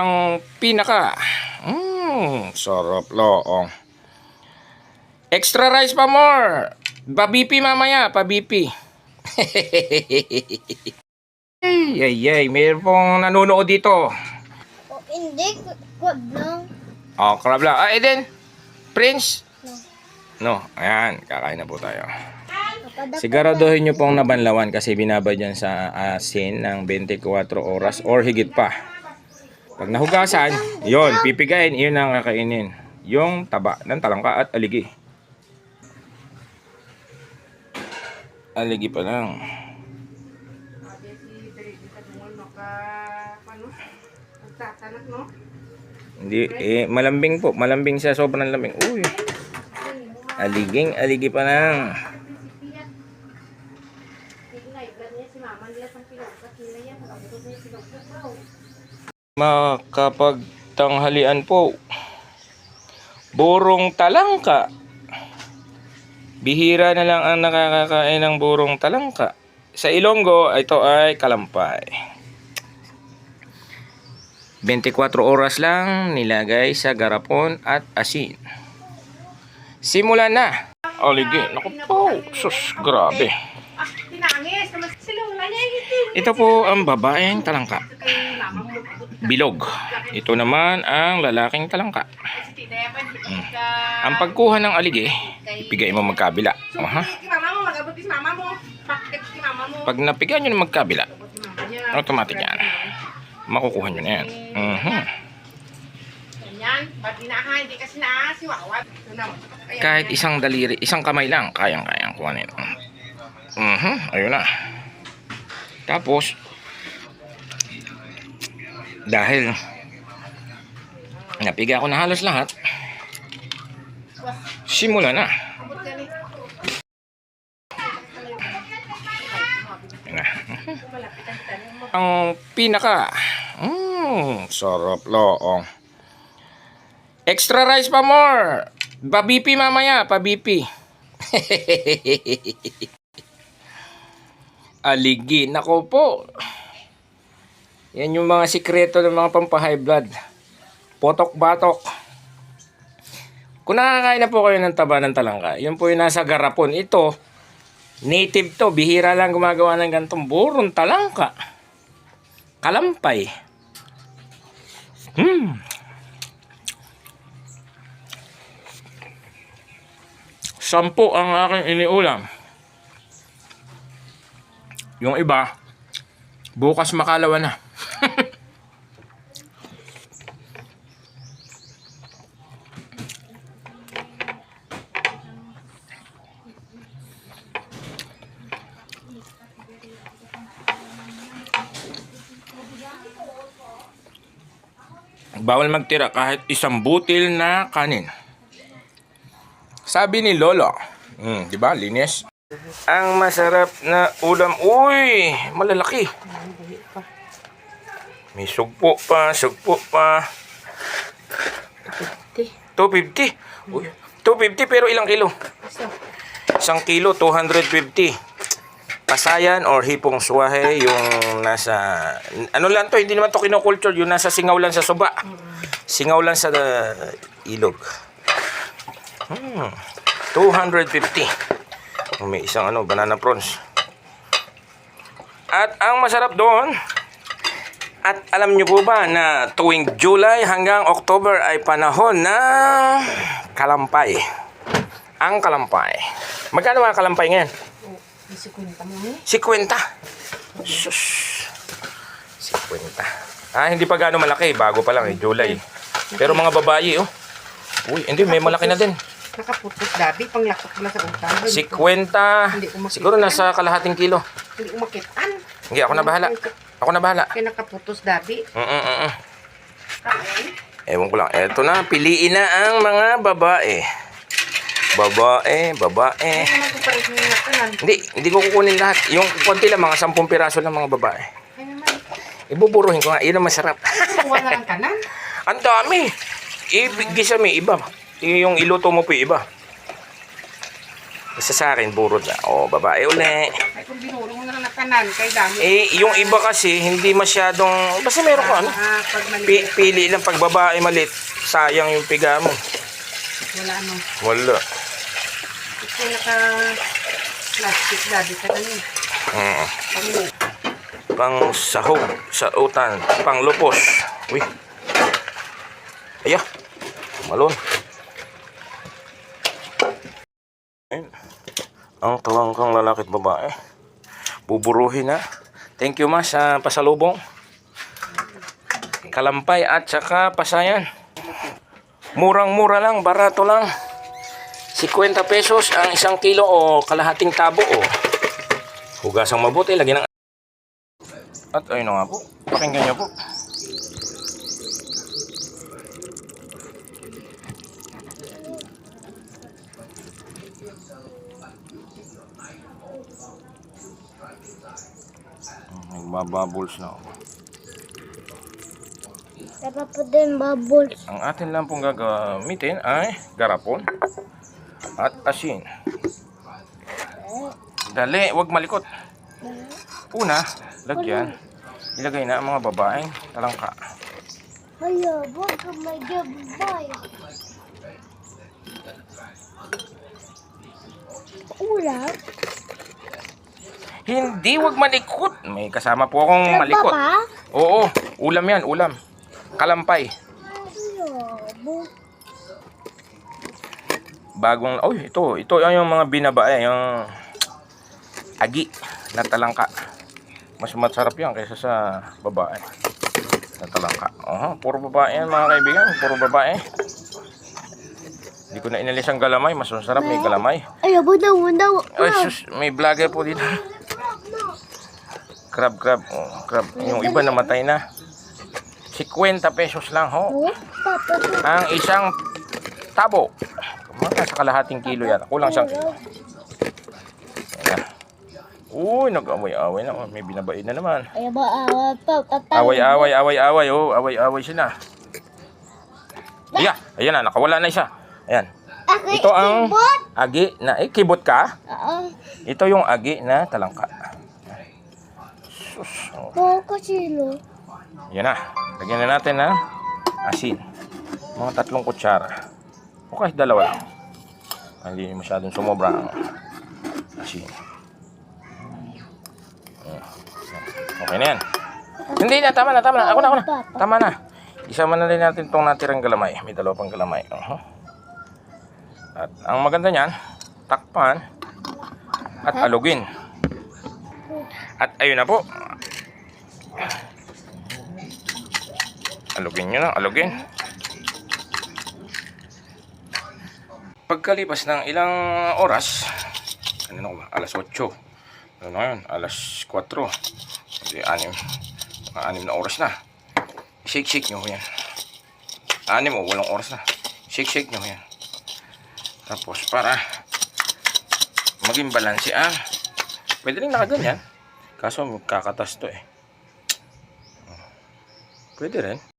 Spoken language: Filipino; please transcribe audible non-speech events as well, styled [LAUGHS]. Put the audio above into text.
Ang pinaka. Mmm, sarap loong. Extra rice pa more. Pa-BP mamaya, pa-BP. [LAUGHS] ay, ay, ay, mayroon pong nanonood dito. O, hindi. Wag lang. Oh, crab lang. Ah, Eden, Prince. No, ayan, kakain na po tayo. Siguraduhin nyo pong nabanlawan kasi binabad yan sa asin ng 24 oras or higit pa. Pag nahugasan, yon pipigain, yun ang kakainin. Yung taba ng talangka at aligi. Aligi pa lang. Hindi, eh, malambing po. Malambing siya, sobrang lambing. Uy. Aliging, aligi pa lang. Makapagtanghalian po. Burong talangka. Bihira na lang ang nakakakain ng burong talangka. Sa Ilonggo, ito ay kalampay. 24 oras lang nilagay sa garapon at asin. Simulan na. Aligi, naku po, sus, grabe. Niya hindi. Ito po ang babaeng talangka. Bilog. Ito naman ang lalaking talangka. Hmm. Ang pagkuha ng aligi, ipigay mo magkabila. Aha. Pag napigan nyo ng magkabila, automatic yan. Makukuha nyo na yan. Mhm. Ito na. Kaya, Kahit isang daliri, isang kamay lang, kayang-kayang kuhanin. Mhm, ayun na. Tapos, dahil napiga ko na halos lahat, simula na. Ang pinaka, mm, sarap loong. Extra rice pa more. Pa-BP mamaya, pa-BP. [LAUGHS] Aligi. Nako po. Yan yung mga sikreto ng mga pampahigh blood. Potok-batok. Kung nakakain na po kayo ng taba ng talangka, yun po yung nasa garapon. Ito, native to. Bihira lang gumagawa ng gantong burong talangka. Kalampay. Hmm. Sampo ang aking iniulam. Yung iba, bukas makalawa na. Bawal magtira kahit isang butil na kanin. Sabi ni Lolo, hmm, di ba, linis? Ang masarap na ulam, uy, malalaki. May sugpo pa, sugpo pa. 250. Uy, 250 pero ilang kilo? Isang kilo, 250. Pasayan or hipong suwahe yung nasa... Ano lang to, hindi naman to kinokulture. Yung nasa singaw lang sa suba. Singaw lang sa uh, ilog. Hmm, 250. Oh, may isang ano, banana prawns. At ang masarap doon, at alam nyo po ba na tuwing July hanggang October ay panahon ng kalampay. Ang kalampay. Magkano ang kalampay ngayon? Isi kwenta mo eh. 50. Sus. 50. Ah, hindi pa gaano malaki. Bago pa lang eh, July. Pero mga babae, oh. Uy, hindi, may malaki na din. Nakaputos dabi, panglakot mo na sa utang. 50. Siguro nasa kalahating kilo. Hindi umakitan. Hindi, ako na bahala. Ako na bahala. Kaya nakaputos dabi. Mm -mm -mm. Kain. Ewan ko lang. Eto na, piliin na ang mga babae. Babae, babae. Hindi, hindi ko kukunin lahat. Yung konti lang, mga 10 piraso lang mga babae. Ibuburuhin ko nga, yun ang masarap. Kuha na lang kanan. [LAUGHS] ang dami. Ibigisa may iba. Yung iluto mo po iba. Isa sa akin, burot na. O, babae uli. Ay, kung binuro mo na lang na kanan, kay dami. Eh, yung iba kasi, hindi masyadong... Basta meron ko ano. Ah, pag. Pi- pili lang pag babae malit. Sayang yung piga mo. Wala ano. Wala. Ito naka plastic dati ka na niya. Mm. Pag Pang sahog sa utan. Pang lupos. Uy. Aya. Malon. Ayun. Ang talangkang lalaki at babae. Buburuhin na. Thank you ma sa pasalubong. Kalampay at saka pasayan. Murang-mura lang, barato lang. 50 pesos ang isang kilo o kalahating tabo o. Hugasang mabuti, lagyan ng at ayun nga po, pakinggan niyo po. Nagbabubbles na ako. Dapat po din bubbles. Ang atin lang pong gagamitin ay garapon at asin. Dali, wag malikot. Una, lagyan. Ilagay na ang mga babaeng talangka. Hala, wag ka may gabay. Ulam? Hindi, wag malikot. May kasama po akong malikot. Oo, ulam yan, ulam. Kalampay. Bagong, oh, ito, ito yung mga binabae, yung agi na talangka. Mas masarap yan kaysa sa babae na talangka. Oh, puro babae yan mga kaibigan, puro babae. Hindi ko na inalis ang galamay, mas masarap may galamay. Ay, abo daw, daw. Ay, sus, may vlogger po dito. Crab, crab, oh, crab. Yung iba namatay na. 50 pesos lang ho. Ang isang tabo. Mga sa kalahating kilo yan. Kulang siyang kilo. Ayan. Uy, nag-away-away na. Oh, May binabaid na naman. Ay, ba, away pa. Away-away, away-away. Oh, away-away siya na. Iya, ayan na. Nakawala na isa. Ayan. Ito ang agi na, eh, kibot ka. Oo. Ito yung agi na talangka. Sus. Oh. Oo, kasilo. Yan na. Lagyan na natin ng asin. Mga tatlong kutsara. O kahit dalawa lang. Hindi masyadong sumobra ang asin. Ayan. Okay na yan. Hindi na, tama na, tama na. Ako na, ako na. Tama na. Isama na rin natin itong natirang galamay. May dalawa pang galamay. Oho. At ang maganda niyan, takpan at alugin. At ayun na po. Alugin nyo na, alugin. Pagkalipas ng ilang oras, ano ba, alas 8. Ano na yun, alas 4. Kasi anim, mga anim na oras na. Shake-shake nyo yan. Anim o walong oras na. Shake-shake nyo yan. Tapos para maging balanse ang pwede rin nakaganyan. Kaso kakatas to eh. Pwede rin.